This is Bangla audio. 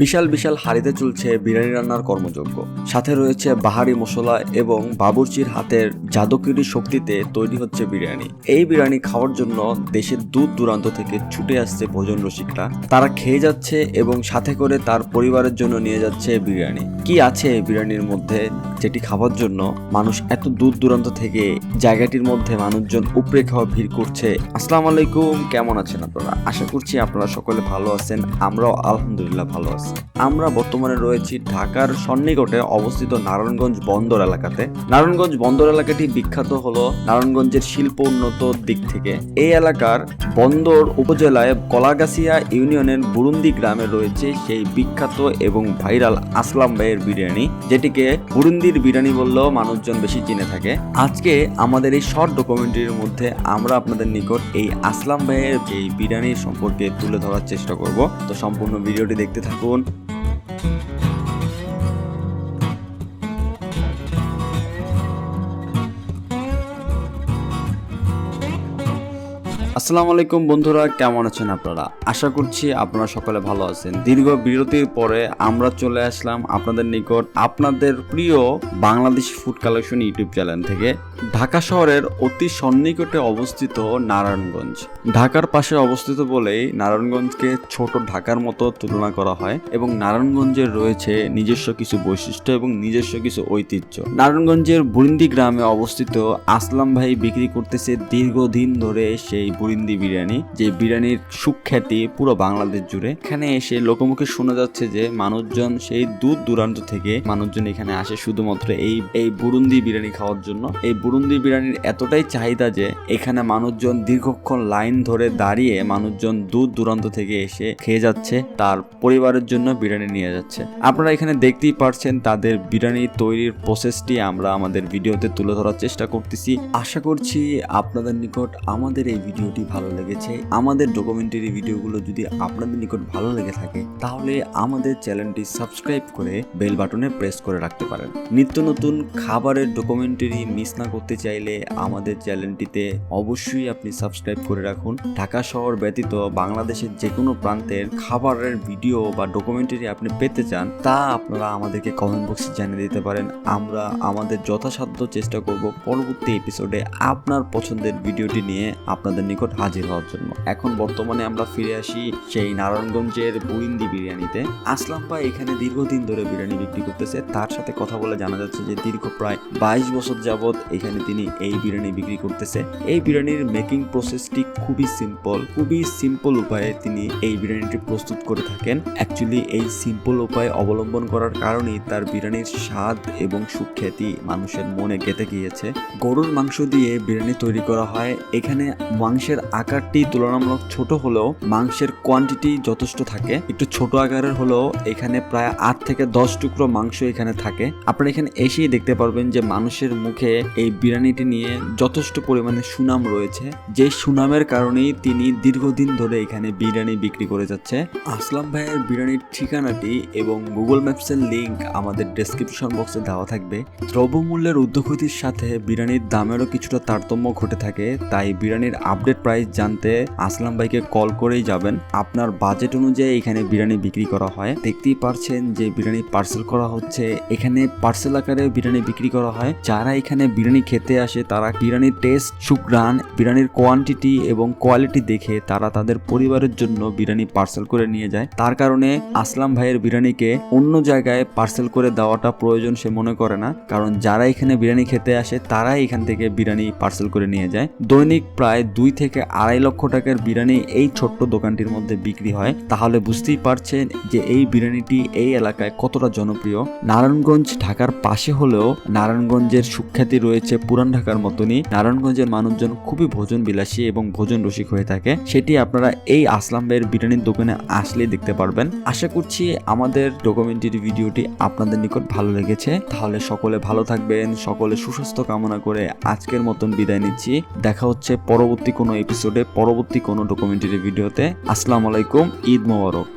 বিশাল বিশাল হাড়িতে চলছে বিরিয়ানি রান্নার কর্মযজ্ঞ। সাথে রয়েছে বাহারি মশলা এবং বাবুর্চির হাতের জাদুকরি শক্তিতে তৈরি হচ্ছে বিরিয়ানি। এই বিরিয়ানি খাওয়ার জন্য দেশের দূর দূরান্ত থেকে ছুটে আসছে ভোজন রসিকরা। তারা খেয়ে যাচ্ছে এবং সাথে করে তার পরিবারের জন্য নিয়ে যাচ্ছে বিরিয়ানি। কি আছে এই বিরিয়ানির মধ্যে যেটি খাওয়ার জন্য মানুষ এত দূর দূরান্ত থেকে জায়গাটির মধ্যে মানুষজন উপরে খাওয়া ভিড় করছে? আসসালামু আলাইকুম, কেমন আছেন আপনারা? আশা করছি আপনারা সকলে ভালো আছেন, আমরাও আলহামদুলিল্লাহ ভালো আছি। আমরা বর্তমানে রয়েছি ঢাকার সন্নিকটে অবস্থিত নারায়ণগঞ্জ বন্দর এলাকাতে। নারায়ণগঞ্জ বন্দর এলাকাটি বিখ্যাত হলো নারায়ণগঞ্জের শিল্প উন্নত দিক থেকে। এই এলাকার বন্দর উপজেলায় কলাগাছিয়া ইউনিয়নের বুরুন্দি গ্রামে রয়েছে সেই বিখ্যাত এবং ভাইরাল আসলাম ভাইয়ের বিরিয়ানি, যেটিকে বুরুন্দির বিরিয়ানি বললেও মানুষজন বেশি চিনে থাকে। আজকে আমাদের এই শর্ট ডকুমেন্টারির মধ্যে আমরা আপনাদের নিকট এই আসলাম ভাইয়ের এই বিরিয়ানি সম্পর্কে তুলে ধরার চেষ্টা করব। তো সম্পূর্ণ ভিডিওটি দেখতে থাকুন। luôn. আসসালামু আলাইকুম বন্ধুরা, কেমন আছেন আপনারা? আশা করছি আপনারা সকলে ভালো আছেন। দীর্ঘ বিরতির পরে আমরা চলে আসলাম আপনাদের নিকট আপনাদের প্রিয় Bangladesh food collection YouTube channel থেকে। ঢাকা শহরের অতি সন্নিকটে অবস্থিত নারায়ণগঞ্জ। ঢাকার পাশে অবস্থিত বলেই নারায়ণগঞ্জকে ছোট ঢাকার মতো তুলনা করা হয় এবং নারায়ণগঞ্জের রয়েছে নিজস্ব কিছু বৈশিষ্ট্য এবং নিজস্ব কিছু ঐতিহ্য। নারায়ণগঞ্জের বুরিন্দি গ্রামে অবস্থিত আসলাম ভাই বিক্রি করতেছে দীর্ঘদিন ধরে সেই বুরিন্দি বিরিয়ানি, যে বিরিয়ানির সুখ্যাতি পুরো বাংলাদেশ জুড়ে। এখানে এসে লোকমুখে শোনা যাচ্ছে যে মানুষজন সেই দূর দূরান্ত থেকে মানুষজন এখানে আসে শুধুমাত্র এই এই বুরুন্দি বিরিয়ানি খাওয়ার জন্য। এই বুরুন্দি বিরিয়ানির এতটাই চাহিদা যে এখানে মানুষজন দীর্ঘক্ষণ লাইন ধরে দাঁড়িয়ে মানুষজন দূর দূরান্ত থেকে এসে খেয়ে যাচ্ছে, তার পরিবারের জন্য বিরিয়ানি নিয়ে যাচ্ছে। আপনারা এখানে দেখতেই পারছেন তাদের বিরিয়ানি তৈরির প্রসেসটি আমরা আমাদের ভিডিওতে তুলে ধরার চেষ্টা করতেছি। আশা করছি আপনাদের নিকট আমাদের এই ভিডিওটি ভালো লেগেছে। আমাদের ডকুমেন্টারি ভিডিওগুলো যদি আপনাদের নিকট ভালো লেগে থাকে, তাহলে আমাদের চ্যানেলটি সাবস্ক্রাইব করে বেল বাটনে প্রেস করে রাখতে পারেন। নিত্য নতুন খাবারের ডকুমেন্টারি মিস না করতে চাইলে আমাদের চ্যানেলটিতে অবশ্যই আপনি সাবস্ক্রাইব করে রাখুন। ঢাকা শহর ব্যতীত বাংলাদেশের যে কোনো প্রান্তের খাবারের ভিডিও বা ডকুমেন্টারি আপনি পেতে চান, তা আপনারা আমাদেরকে কমেন্ট বক্সে জানিয়ে দিতে পারেন। আমরা আমাদের যথাসাধ্য চেষ্টা করব পরবর্তী এপিসোডে আপনার পছন্দের ভিডিওটি নিয়ে আপনাদের নিকট হাজির হওয়ার জন্য। এখন বর্তমানে আমরা ফিরে আসি সেই নারায়ণগঞ্জের বুরিন্দি বিরিয়ানিতে। আসলাম ভাই, এখানে দীর্ঘদিন ধরে বিরিয়ানি বিক্রি করতেছে। তার সাথে কথা বলে জানা যাচ্ছে যে দীর্ঘ প্রায় বাইশ বছর যাবৎ এখানে তিনি এই বিরিয়ানি বিক্রি করতেছে। এই বিরিয়ানির মেকিং প্রসেসটি খুবই সিম্পল খুবই সিম্পল উপায়ে তিনি এই বিরিয়ানিটি প্রস্তুত করে থাকেন। অ্যাকচুয়ালি এই সিম্পল উপায় অবলম্বন করার কারণেই তার বিরিয়ানির স্বাদ এবং সুখ্যাতি মানুষের মনে গেঁথে গিয়েছে। গরুর মাংস দিয়ে বিরিয়ানি তৈরি করা হয়। এখানে মাংসের আকারটি তুলনামূলক ছোট হলেও মাংসের কোয়ান্টিটি যথেষ্ট থাকে। একটু ছোট আকারের হলেও এখানে প্রায় আট থেকে দশ টুকরো মাংস এখানে থাকে। আপনারা এখানে এসেই দেখতে পারবেন যে মানুষের মুখে এই বিরিয়ানিটি নিয়ে যথেষ্ট পরিমাণে সুনাম রয়েছে। যে সুনামের কারণেই তিনি দীর্ঘদিন ধরে এখানে বিরিয়ানি বিক্রি করে যাচ্ছে। আসলাম ভাইয়ের বিরিয়ানির ঠিকানাটি এবং গুগল ম্যাপসের লিঙ্ক আমাদের ডেসক্রিপশন বক্সে দেওয়া থাকবে। দ্রব্যমূল্যের ঊর্ধ্বগতির সাথে বিরিয়ানির দামেরও কিছুটা তারতম্য ঘটে থাকে, তাই বিরিয়ানির আপডেট প্রাইস জানতে আসলাম ভাইকে কল করেই যাবেন। আপনার বাজেট অনুযায়ী এখানে বিরিয়ানি বিক্রি করা হয়। দেখতেই পারছেন যে বিরিয়ানি পার্সেল করা হচ্ছে। এখানে পার্সেল আকারে বিরিয়ানি বিক্রি করা হয়। যারা এখানে বিরিয়ানি খেতে আসে, তারা বিরিয়ানির টেস্ট সুগ্রান বিরিয়ানির কোয়ান্টিটি এবং কোয়ালিটি দেখে তারা তাদের পরিবারের জন্য বিরিয়ানি পার্সেল করে নিয়ে যায়। তার কারণে আসলাম ভাইয়ের বিরিয়ানিকে অন্য জায়গায় পার্সেল করে দেওয়াটা প্রয়োজন সে মনে করে না। কারণ যারা এখানে বিরিয়ানি খেতে আসে, তারাই এখান থেকে বিরিয়ানি পার্সেল করে নিয়ে যায়। দৈনিক প্রায় দুই থেকে আড়াই লক্ষ টাকার বিরিয়ানি এই ছোট্ট দোকানটির মধ্যে বিক্রি হয়। তাহলে বুঝতেই পারছেন যে এই বিরিয়ানিটি এই এলাকায় কতটা জনপ্রিয়। নারায়ণগঞ্জ ঢাকার পাশে হলেও নারায়ণগঞ্জের সুখ্যাতি রয়েছে পুরান ঢাকার মতনই। নারায়ণগঞ্জের মানুষজন খুবই ভোজন বিলাসী এবং ভোজন রসিক হয়ে থাকে। সেটি আপনারা এই আসলাম ভাইয়ের বিরিয়ানির দোকানে আসলেই দেখতে পারবেন। আশা করছি আমাদের ডকুমেন্টারি ভিডিওটি আপনাদের নিকট ভালো লেগেছে। তাহলে সকলে ভালো থাকবেন, সকলে সুস্বাস্থ্য কামনা করে আজকের মতন বিদায় নিচ্ছি। দেখা হচ্ছে পরবর্তী কোনো এপিসোডে পরবর্তী কোনো ডকুমেন্টারি ভিডিওতে আসসালামু আলাইকুম ঈদ মোবারক।